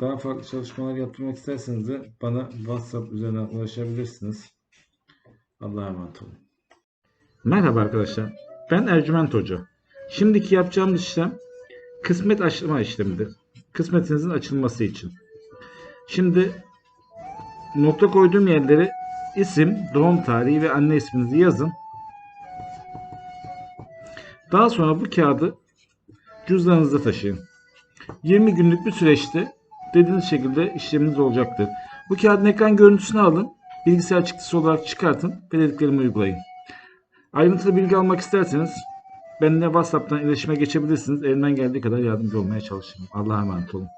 Daha farklı çalışmalar yaptırmak isterseniz de bana WhatsApp üzerinden ulaşabilirsiniz. Allah'a emanet olun. Merhaba arkadaşlar. Ben Ercüment Hoca. Şimdiki yapacağımız işlem kısmet açma işlemidir. Kısmetinizin açılması için. Şimdi nokta koyduğum yerlere isim, doğum tarihi ve anne isminizi yazın. Daha sonra bu kağıdı cüzdanınızda taşıyın. 20 günlük bir süreçte dediğiniz şekilde işleminiz olacaktır. Bu kağıdın ekran görüntüsünü alın, bilgisayar çıktısı olarak çıkartın ve dediklerimi uygulayın. Ayrıntılı bilgi almak isterseniz benimle WhatsApp'tan iletişime geçebilirsiniz. Elimden geldiği kadar yardımcı olmaya çalışırım. Allah'a emanet olun.